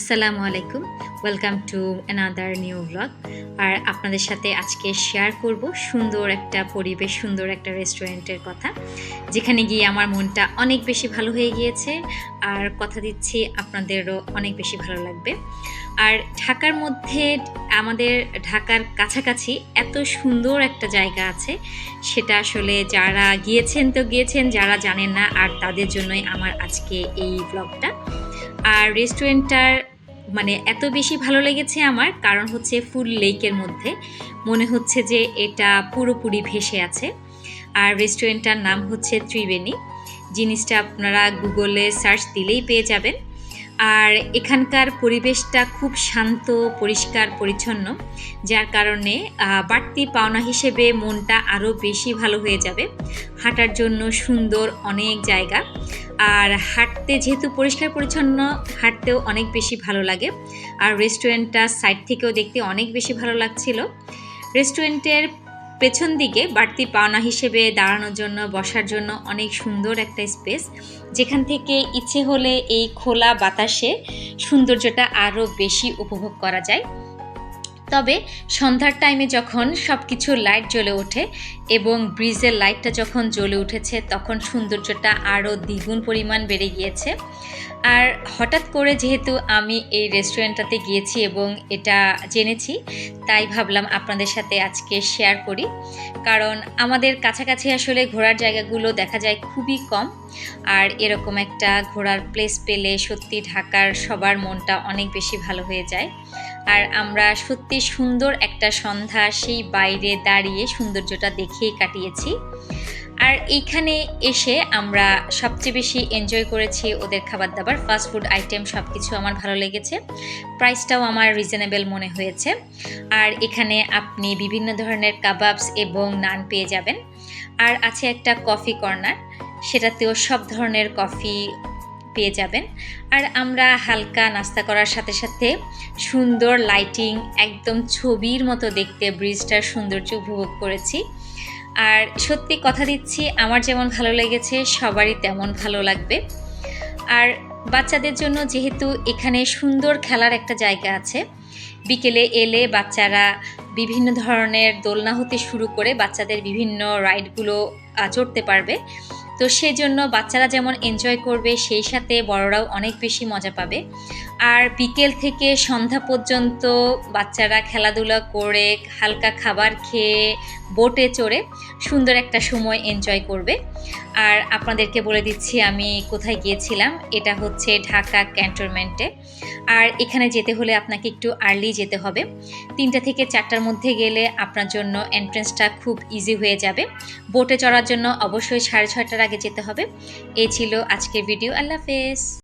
আসসালামু আলাইকুম। Welcome to another new blog আর আপনাদের সাথে আজকে শেয়ার করব সুন্দর একটা পরিবেশ, সুন্দর একটা রেস্টুরেন্টের কথা, যেখানে গিয়ে আমার মনটা অনেক বেশি ভালো হয়ে গিয়েছে, আর কথা দিচ্ছি আপনাদেরও অনেক বেশি ভালো লাগবে। আর ঢাকার মধ্যে আমাদের ঢাকার কাছাকাছি এত সুন্দর একটা জায়গা আছে, সেটা আসলে যারা গিয়েছেন তো গিয়েছেন, যারা জানেন না, আর তাদের জন্যই আমার আজকে এই ব্লগটা আর রেস্টুরেন্টটার মানে এত বেশি ভালো লেগেছে আমার, কারণ হচ্ছে ফুল লেকের মধ্যে। মনে হচ্ছে যে এটা পুরোপুরি ভেসে আছে। আর রেস্টুরেন্টটার নাম হচ্ছে ত্রিবেণী। জিনিসটা আপনারা গুগলে সার্চ দিলেই পেয়ে যাবেন। আর এখানকার পরিবেশটা খুব শান্ত, পরিষ্কার, পরিচ্ছন্ন, যার কারণে বাড়তি পাওনা হিসেবে মনটা আরও বেশি ভালো হয়ে যাবে। হাঁটার জন্য সুন্দর অনেক জায়গা। আর হাঁটতে যেহেতু পরিষ্কার পরিচ্ছন্ন, হাঁটতেও অনেক বেশি ভালো লাগে। আর রেস্টুরেন্টটা সাইড থেকেও দেখতে অনেক বেশি ভালো লাগছিল। রেস্টুরেন্টের পেছন দিকে বাড়তি পাওনা হিসেবে দাঁড়ানোর জন্য, বসার জন্য অনেক সুন্দর একটা স্পেস যেখান থেকে ইচ্ছে হলে এই খোলা বাতাসে সৌন্দর্যটা আরও বেশি উপভোগ করা যায়। তবে সন্ধ্যার টাইমে যখন সব কিছু লাইট জ্বলে ওঠে এবং ব্রিজের লাইটটা যখন জ্বলে উঠেছে, তখন সৌন্দর্যটা আরও দ্বিগুণ পরিমাণ বেড়ে গিয়েছে। আর হঠাৎ করে যেহেতু আমি এই রেস্টুরেন্টটাতে গিয়েছি এবং এটা জেনেছি, তাই ভাবলাম আপনাদের সাথে আজকে শেয়ার করি। কারণ আমাদের কাছাকাছি আসলে ঘোরার জায়গাগুলো দেখা যায় খুবই কম। আর এরকম একটা ঘোরার প্লেস পেলে সত্যি ঢাকার সবার মনটা অনেক বেশি ভালো হয়ে যায়। আর আমরা সত্যি সুন্দর একটা সন্ধ্যা সেই বাইরে দাঁড়িয়ে সৌন্দর্যটা দেখেই কাটিয়েছি। আর এইখানে এসে আমরা সবচেয়ে বেশি এনজয় করেছি ওদের খাবার দাবার ফাস্ট ফুড আইটেম সব কিছু আমার ভালো লেগেছে। প্রাইসটাও আমার রিজনেবল মনে হয়েছে। আর এখানে আপনি বিভিন্ন ধরনের কাবাবস এবং নান পেয়ে যাবেন। আর আছে একটা কফি কর্নার সেটাতেও সব ধরনের কফি পেয়ে যাবেন। আর আমরা হালকা নাস্তা করার সাথে সাথে সুন্দর লাইটিং একদম ছবির মতো দেখতে ব্রিজটার সৌন্দর্য উপভোগ করেছি। আর সত্যি কথা দিচ্ছি, আমার যেমন ভালো লেগেছে, সবারই তেমন ভালো লাগবে। আর বাচ্চাদের জন্য যেহেতু এখানে সুন্দর খেলার একটা জায়গা আছে, বিকেলে এলে বাচ্চারা বিভিন্ন ধরনের দোলনা হতে শুরু করে বাচ্চাদের বিভিন্ন রাইডগুলো চড়তে পারবে। তো সেজন্য বাচ্চারা যেমন এনজয় করবে, সেই সাথে বড়রাও অনেক বেশি মজা পাবে। আর বিকেল থেকে সন্ধ্যা পর্যন্ত বাচ্চারা খেলাধুলা করে, হালকা খাবার খেয়ে, বোটে চড়ে সুন্দর একটা সময় এনজয় করবে। আর আপনাদেরকে বলে দিচ্ছি, আমি কোথায় গিয়েছিলাম, এটা হচ্ছে ঢাকা ক্যান্টনমেন্টে আর এখানে যেতে হলে আপনাকে একটু আর্লি যেতে হবে। তিনটা থেকে চারটার মধ্যে গেলে আপনার জন্য এন্ট্রেন্সটা খুব ইজি হয়ে যাবে। বোটে চড়ার জন্য অবশ্যই সাড়ে ছয়টার আগে যেতে হবে। এই ছিল আজকের ভিডিও। আল্লাহ হাফেজ।